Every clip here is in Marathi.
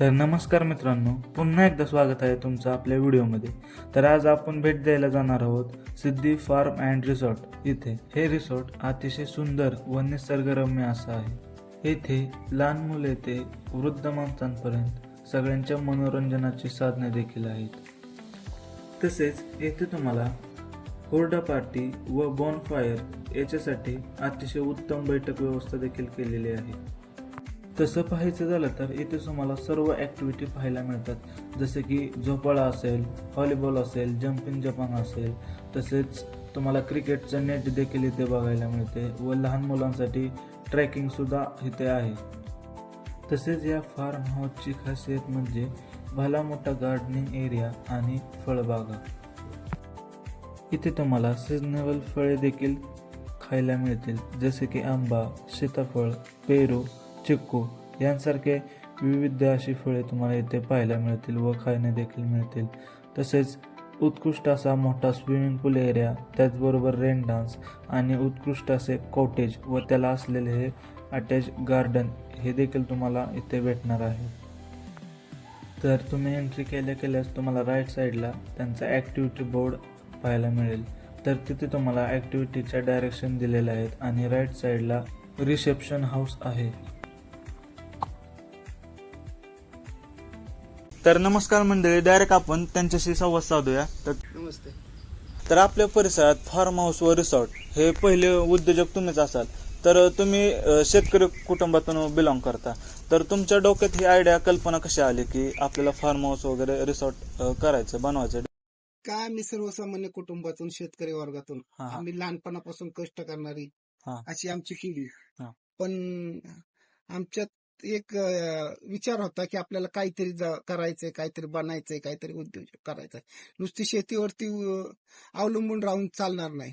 तर नमस्कार मित्रांनो पुन्हा एकदा स्वागत आहे तुमचं आपल्या व्हिडिओमध्ये. तर आज आपण भेट द्यायला जाणार आहोत सिद्धी फार्म अँड रिसॉर्ट इथे. हे रिसॉर्ट अतिशय सुंदर व निसर्गरम्य असं आहे. येथे लहान मुले ते वृद्ध माणसांपर्यंत सगळ्यांच्या मनोरंजनाची साधने देखील आहेत. तसेच येथे तुम्हाला हुरडा पार्टी व बॉनफायर याच्यासाठी अतिशय उत्तम बैठक व्यवस्था देखील केलेली आहे. तसं पाहायचं झालं तर इथे तुम्हाला सर्व ॲक्टिव्हिटी पाहायला मिळतात. जसे की झोपाळा असेल व्हॉलीबॉल असेल जम्पिंग जपांग असेल तसेच तुम्हाला क्रिकेटचं नेट देखील इथे बघायला मिळते व लहान मुलांसाठी ट्रॅकिंगसुद्धा इथे आहे. तसेच या फार्म हाऊसची खासियत म्हणजे भला मोठा गार्डनिंग एरिया आणि फळबागा. इथे तुम्हाला सिजनेबल फळे देखील खायला मिळतील जसे की आंबा सीताफळ पेरू चिक्कू यांसारखे विविध अशी फळे तुम्हाला इथे पाहायला मिळतील व खायला देखील मिळतील. तसेच उत्कृष्ट असा मोठा स्विमिंग पूल एरिया त्याचबरोबर रेन डान्स आणि उत्कृष्ट असे कॉटेज व त्याला असलेले हे अटॅच गार्डन हे देखील तुम्हाला इथे भेटणार आहे. तर तुम्ही एंट्री केल्या केल्यास तुम्हाला राईट साईडला त्यांचा ॲक्टिव्हिटी बोर्ड पाहायला मिळेल. तर तिथे तुम्हाला ॲक्टिव्हिटीच्या डायरेक्शन दिलेल्या आहेत आणि राईट साईडला रिसेप्शन हाऊस आहे. तर नमस्कार मंडळी डायरेक्ट आपण त्यांच्याशी संवाद साधूया. तर नमस्ते. तर आपल्या परिसरात फार्म हाऊस व रिसॉर्ट हे पहिले उद्योजक तुम्हीच असाल. तर तुम्ही शेतकरी कुटुंबातून बिलॉंग करता. तर तुमच्या डोक्यात ही आयडिया कल्पना कशी आली की आपल्याला फार्म हाऊस वगैरे रिसॉर्ट करायचं बनवायचं? काय आम्ही सर्वसामान्य कुटुंबातून शेतकरी वर्गातून. आम्ही लहानपणापासून कष्ट करणारी. अशी आमची पिढी हा. पण आमच्यात एक विचार होता की आपल्याला काहीतरी ज- करायचंय काहीतरी बनायचंय काहीतरी उद्योग करायचंय. नुसती शेतीवरती अवलंबून राहून चालणार नाही.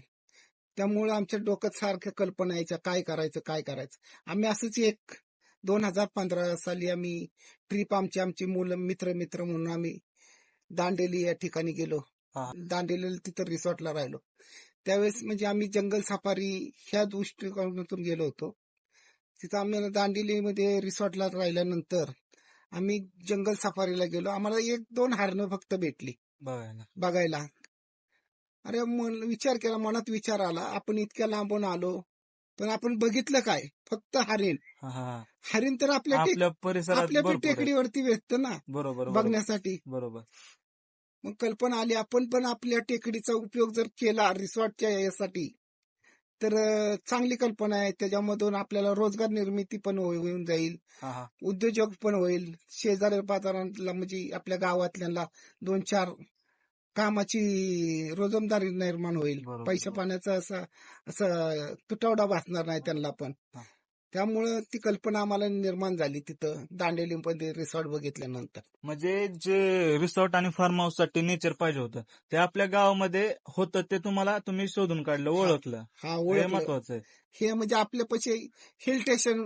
त्यामुळे आमच्या डोक्यात सारख्या कल्पना यायच्या काय करायचं काय करायचं. आम्ही असंच एक दोन हजार पंधरा साली आम्ही ट्रिप आमची आमची मुलं मित्र मित्र म्हणून आम्ही दांडेली या ठिकाणी गेलो. दांडेलीला तिथं रिसॉर्टला राहिलो. त्यावेळेस म्हणजे आम्ही जंगल सफारी ह्या दृष्टिकोनातून गेलो होतो. तिथं आम्ही दांडेलीमध्ये रिसॉर्टला राहिल्यानंतर आम्ही जंगल सफारीला गेलो. आम्हाला एक दोन हरणं फक्त भेटली बघायला. अरे मन विचार केला मनात विचार आला. आपण इतक्या लांबून आलो पण आपण बघितलं काय? फक्त हरिण. हरिण तर आपल्या आपल्या. टेकडीवरती भेटतं ना बरोबर. बघण्यासाठी. बरोबर. मग कल्पना आली आपण पण आपल्या टेकडीचा उपयोग जर केला रिसॉर्टच्या यासाठी तर चांगली कल्पना आहे. त्याच्यामधून आपल्याला रोजगार निर्मिती पण होई- होऊन जाईल. हा हा. उद्योजक पण होईल. शेजारी पाजारांना म्हणजे आपल्या गावातल्याला दोन चार कामाची रोजमदारी निर्माण होईल. पैशा पाण्याचा असा असं तुटवडा भासणार नाही त्यांना पण. हा. त्यामुळं ती कल्पना आम्हाला निर्माण झाली तिथं. दांडेलीमध्ये रिसॉर्ट बघितल्यानंतर. म्हणजे जे रिसॉर्ट आणि फार्म हाऊससाठी नेचर पाहिजे होतं ते आपल्या गावामध्ये होतं ते तुम्हाला तुम्ही शोधून काढलं ओळखलं. हा ओळख महत्वाचं आहे. हे म्हणजे आपल्या पैसे हिल स्टेशन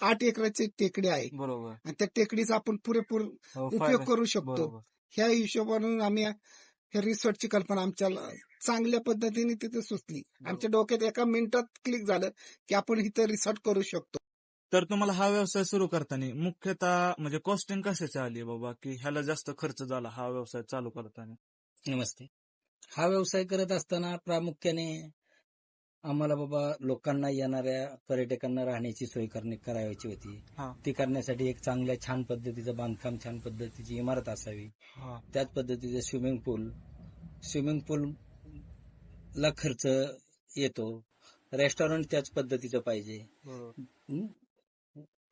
आठ एकराची टेकडी आहे बरोबर. आणि त्या टेकडीचा आपण पुरेपूर हो, उपयोग करू शकतो. ह्या हिशोबाने आम्ही ह्या रिसॉर्टची कल्पना आमच्या चांगल्या पद्धतीने तिथे सुचली. आमच्या डोक्यात एका मिनिटात क्लिक झालं की आपण इथं रिसॉर्ट करू शकतो. तर तुम्हाला हा व्यवसाय सुरू करताना मुख्यतः म्हणजे कॉस्टिंग कशाची आली बाबा? की ह्याला जास्त खर्च झाला हा व्यवसाय चालू करताना? नमस्ते. हा व्यवसाय करत असताना प्रामुख्याने आम्हाला बाबा लोकांना येणाऱ्या पर्यटकांना राहण्याची सोय करणे करायची होती. हा. ती करण्यासाठी एक चांगल्या छान पद्धतीचं बांधकाम छान पद्धतीची इमारत असावी. हा. त्याच पद्धतीचं स्विमिंग पूल. स्विमिंग पूल ला खर्च येतो. रेस्टॉरंट त्याच पद्धतीचं पाहिजे. बरोबर.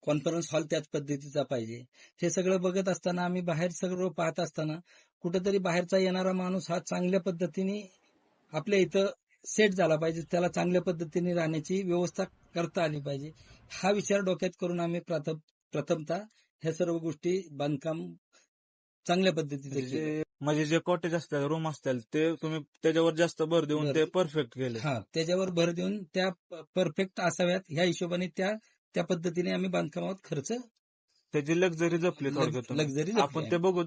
कॉन्फरन्स हॉल त्याच पद्धतीचा पाहिजे. हे सगळं बघत असताना आम्ही बाहेर सगळं पाहत असताना कुठेतरी बाहेरचा येणारा माणूस हा चांगल्या पद्धतीने आपल्या इथं सेट झाला पाहिजे. त्याला चांगल्या पद्धतीने राहण्याची व्यवस्था करता आली पाहिजे. हा विचार डोक्यात करून आम्ही प्रथम प्रथमतः ह्या सर्व गोष्टी बांधकाम चांगल्या पद्धतीचे केले जे म्हणजे जे कॉटेज असतात रूम असतील ते तुम्ही त्याच्यावर जास्त भर देऊन ते परफेक्ट केले. हा त्याच्यावर भर देऊन त्या परफेक्ट असाव्यात. ह्या हिशोबाने त्या त्या पद्धतीने आम्ही बांधकामात खर्च त्याची लक्झरी जपली. लक्झरी आपण. ते बघू.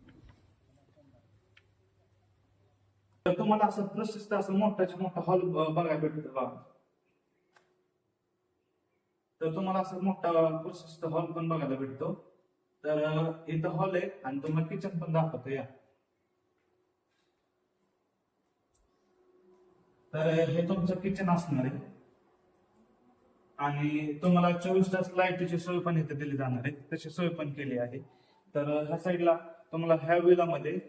तर तुम्हाला असं प्रशस्त असं मोठाच्या मोठा हॉल बघायला भेटतो का तर तुम्हाला असं मोठा प्रशस्त हॉल पण बघायला भेटतो. तर इथं हॉल आहे आणि तुम्हाला किचन पण दाखवतो या. तर हे तुमचं किचन असणार आहे. आणि तुम्हाला चोवीस तास लाईटची सोय पण इथे दिली जाणार आहे. तशी सोय पण केली आहे. तर ह्या साईडला तुम्हाला ह्या विलामध्ये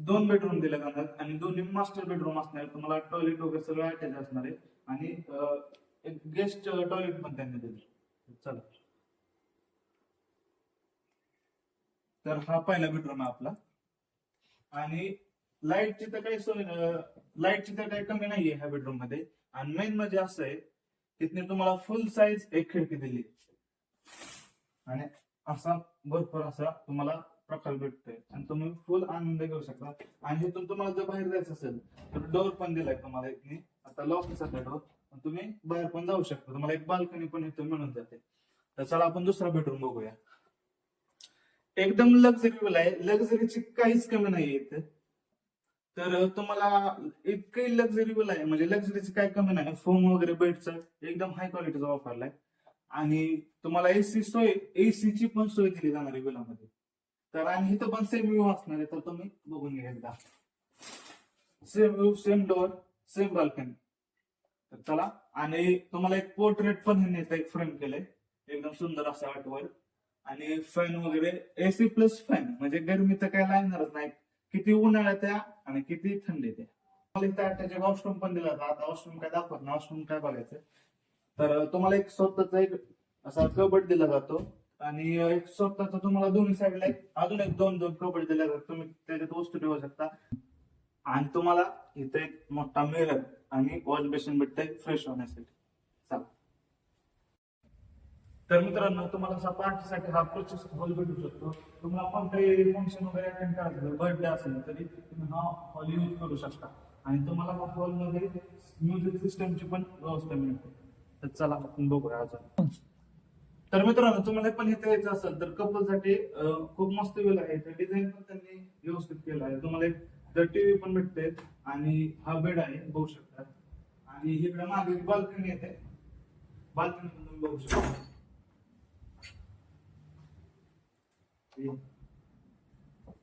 दोन बेडरूम दिले जाणार आणि दोन्ही मास्टर बेडरूम असणार. तुम्हाला टॉयलेट वगैरे सगळं अटॅच असणार आहे. आणि एक गेस्ट टॉयलेट पण त्यांनी दिले. चला. तर हा पहिला बेडरूम आहे आपला. आणि लाईटची तर काही सोय लाईटची तर काही कमी नाहीये ह्या बेडरूममध्ये. आणि मेन म्हणजे असं आहे तिथने तुम्हाला फुल साईज एक खिडकी दिली. आणि असा भरपूर असा तुम्हाला प्रकार भेटतोय. आणि तुम्ही फुल आनंद घेऊ शकता. आणि इथून तुम्हाला जर बाहेर जायचं असेल तर डोर पण दिलाय तुम्हाला इथने आता लॉक सध्या डोर तुम्ही बाहेर पण जाऊ शकता. तुम्हाला एक बाल्कनी पण इथून मिळून जाते. तर चला आपण दुसरा बेडरूम बघूया. एकदम लक्झरी आहे. लक्झरीची काहीच कमी नाही इथे. तर तुम्हाला इतकं लक्झरीबल आहे. म्हणजे लक्झरीची काय कमी नाही. फोम वगैरे बेडचा एकदम हाय क्वालिटीचा वापरलाय. आणि तुम्हाला एसी सोय एसीची पण सोय दिली जाणार आहे बिलामध्ये तर आणि इथं पण सेम व्ह्यू असणार आहे तर तुम्ही बघून घ्या एकदा. Same view same door same balcony तर चला आणि तुम्हाला एक पोर्ट्रेट पण ह्यांनी एक फ्रेम केलंय. एकदम सुंदर असं आर्टवर आणि फॅन वगैरे एसी प्लस फॅन म्हणजे गरमी तर काय लागणारच नाही. किती उन्हाळ्यात त्या आणि किती थंडी त्या. त्याचे वॉशरूम पण दिला होता. आता वॉशरूम काय दाखवत ना वॉशरूम काय बघायचं? तर तुम्हाला एक स्वतःचा एक असा कबड दिला जातो. आणि एक स्वतःचा तुम्हाला दोन्ही साईडला एक अजून एक दोन दोन कबड दिले जातात. तुम्ही त्याच्यात वस्तू ठेवू शकता. आणि तुम्हाला इथे एक मोठा मिरर आणि वॉश बेसिन भेटतंय फ्रेश होण्यासाठी. तर मित्रांनो तुम्हाला असा पार्टीसाठी हा प्रोसेस हॉल भेटू शकतो. तुम्हाला कोणताही फंक्शन वगैरे अटेंड करायचं बर्थडे असेल तरी तुम्ही हा हॉल यूज करू शकता. आणि तुम्हाला हा हॉलमध्ये म्युझिक सिस्टमची पण व्यवस्था मिळते. तर चला आपण बघूया अजून. तर मित्रांनो तुम्हाला पण हे यायचं असेल तर कपलसाठी खूप मस्त वेळ आहे. डिझाईन पण त्यांनी व्यवस्थित केलं आहे. तुम्हाला एक टीव्ही पण भेटते आणि हा बेड आहे बघू शकता. आणि इकडे मागे बाल्कनी येते. बाल्कनी पण तुम्ही बघू शकता.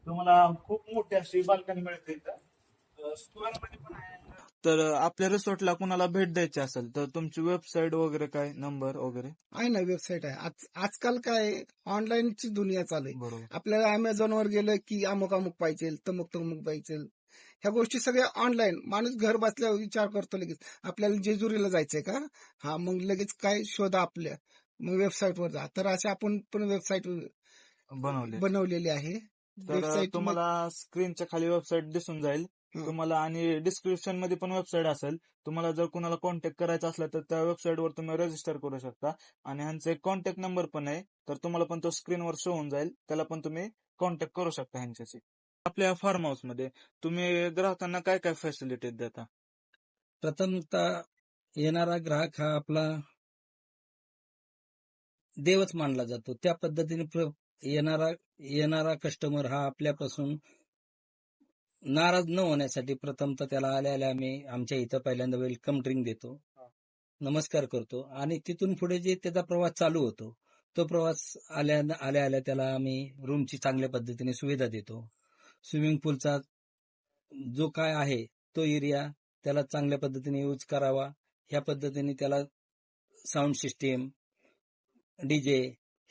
तुम्हाला खूप मोठी अशी बाल्कनी मिळते इथं. स्क्वेअरमध्ये पण आहे. तर आपल्या रिसॉर्टला कुणाला भेट द्यायची असेल तर तुमची वेबसाईट वगैरे काय? नंबर वगैरे? आहे ना वेबसाईट आहे. आज आजकाल काय ऑनलाईनची दुनिया चालू आहे. आपल्याला अमेझॉन वर गेलं की अमुक अमुक पाहिजे तमुक तमुक पाहिजे ह्या गोष्टी सगळ्या ऑनलाईन. माणूस घर बसल्या विचार करतो लगेच आपल्याला जेजुरीला जायचंय का? हा मग लगेच काय शोधा आपल्या? मग वेबसाईट वर जा. तर अशा आपण पण वेबसाईट बनवले बनवलेली आहे. वेबसाईट तुम्हाला स्क्रीनच्या खाली वेबसाईट दिसून जाईल. तुम्हाला आणि डिस्क्रिप्शनमध्ये पण वेबसाईट असेल. तुम्हाला जर कुणाला कॉन्टॅक्ट करायचा असला तर त्या वेबसाईट वर तुम्ही रजिस्टर करू शकता. आणि ह्यांचा एक कॉन्टॅक्ट नंबर पण आहे. तर तुम्हाला पण तो स्क्रीनवर शो होऊन जाईल. त्याला पण तुम्ही कॉन्टॅक्ट करू शकता ह्यांच्याशी. आपल्या फार्म हाऊसमध्ये तुम्ही ग्राहकांना काय काय फॅसिलिटी देता? प्रथमतः येणारा ग्राहक हा आपला देवच मानला जातो. त्या पद्धतीने येणारा येणारा कस्टमर हा आपल्यापासून नाराज न होण्यासाठी प्रथमतः त्याला आल्या आल्या आम्ही आमच्या इथं पहिल्यांदा वेलकम ड्रिंक देतो. नमस्कार करतो. आणि तिथून पुढे जे त्याचा प्रवास चालू होतो तो प्रवास आल्या आल्या आल्या त्याला आम्ही रूमची चांगल्या पद्धतीने सुविधा देतो. स्विमिंग पूलचा जो काय आहे तो एरिया त्याला चांगल्या पद्धतीने यूज करावा. ह्या पद्धतीने त्याला साऊंड सिस्टीम डीजे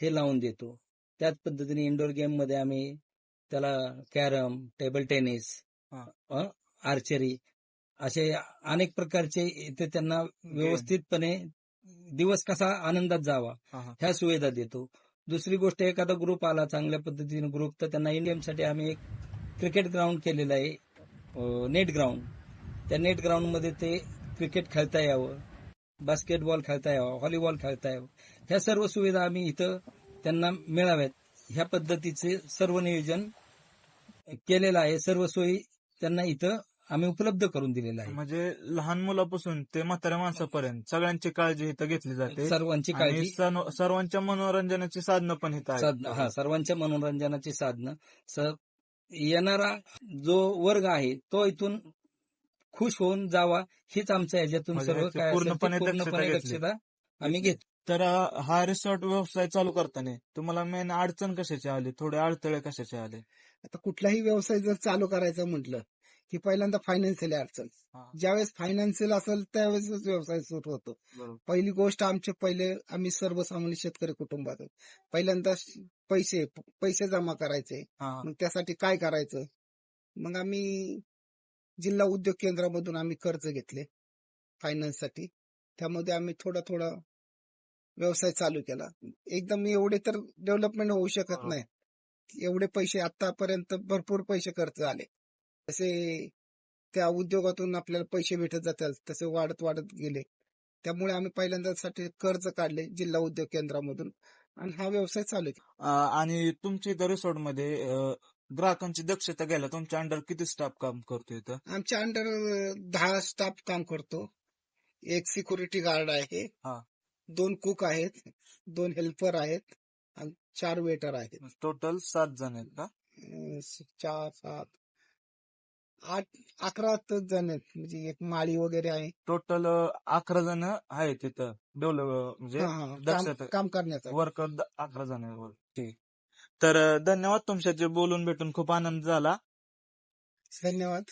हे लावून देतो. त्याच पद्धतीने इंडोर गेममध्ये आम्ही त्याला कॅरम टेबल टेनिस. आर्चरी असे अनेक प्रकारचे इथे त्यांना व्यवस्थितपणे दिवस कसा आनंदात जावा. ह्या सुविधा देतो. दुसरी गोष्ट एखादा ग्रुप आला चांगल्या पद्धतीने ग्रुप तर त्यांना इंडियनसाठी आम्ही एक क्रिकेट ग्राउंड केलेलं आहे. Net ground. त्या नेट ग्राउंडमध्ये ते क्रिकेट खेळता यावं बास्केटबॉल खेळता यावं व्हॉलीबॉल खेळता यावं. ह्या सर्व सुविधा आम्ही इथं त्यांना मिळाव्यात. ह्या पद्धतीचे सर्व नियोजन केलेलं आहे. सर्व सोयी त्यांना इथं आम्ही उपलब्ध करून दिलेलं आहे. म्हणजे लहान मुलापासून ते म्हाताऱ्या माणसापर्यंत सगळ्यांची काळजी इथं घेतली जाते. सर्वांची काळजी सर्व- सर्वांच्या मनोरंजनाची साधनं पण इथं साधनं हा आहेत सर्वांच्या मनोरंजनाची साधनं. स येणारा जो वर्ग आहे तो इथून खुश होऊन जावा हीच आमच्या ह्याच्यातून म्हणजे सर्व ह्याची काय असेल ते पूर्णपणे दक्षता पूर्णपणे घेतली. दक्षता आम्ही घेतो. तर अं, हा रिसॉर्ट व्यवसाय चालू करताना तुम्हाला मेन अडचण कशाची आली? थोडे अडथळे कशाचे आले? आता कुठलाही व्यवसाय जर चालू करायचा म्हटलं की पहिल्यांदा फायनान्शियल अडचण. ज्यावेळेस फायनान्शियल असेल त्यावेळेसच व्यवसाय सुरू होतो. पहिली गोष्ट आमचे पहिले आम्ही सर्वसामान्य शेतकरी कुटुंबात. पहिल्यांदा पैसे पैसे जमा करायचे. मग त्यासाठी काय करायचं? मग आम्ही जिल्हा उद्योग केंद्रामधून आम्ही कर्ज घेतले फायनान्ससाठी त्यामध्ये आम्ही थोडा थोडा व्यवसाय चालू केला. एकदम एवढे तर डेव्हलपमेंट होऊ शकत. नाही. एवढे पैसे आतापर्यंत भरपूर पैसे खर्च आले. तसे त्या उद्योगातून आपल्याला पैसे भेटत जातात तसे वाढत वाढत गेले. त्यामुळे आम्ही पहिल्यांदा साठी कर्ज काढले जिल्हा उद्योग केंद्रामधून. आणि हा व्यवसाय चालू अं, आणि तुमच्या इथं रिसॉर्टमध्ये ग्राहकांची दक्षता घ्यायला तुमच्या अंडर किती स्टाफ काम करतो इथं? आमच्या अंडर दहा स्टाफ काम करतो. एक सिक्युरिटी गार्ड आहे. दोन कुक आहेत. दोन हेल्पर आहेत. चार वेटर आहेत. टोटल सात जण आहेत का? चार सात आठ अकरा जण आहेत. म्हणजे एक माळी वगैरे आहे. टोटल अकरा जण आहेत तिथं. डेव्हलप म्हणजे दक्षता काम- करण्याचा वर्कर अकरा जण ठीक. तर अं, धन्यवाद तुमच्याशी बोलून भेटून. खूप आनंद झाला. धन्यवाद.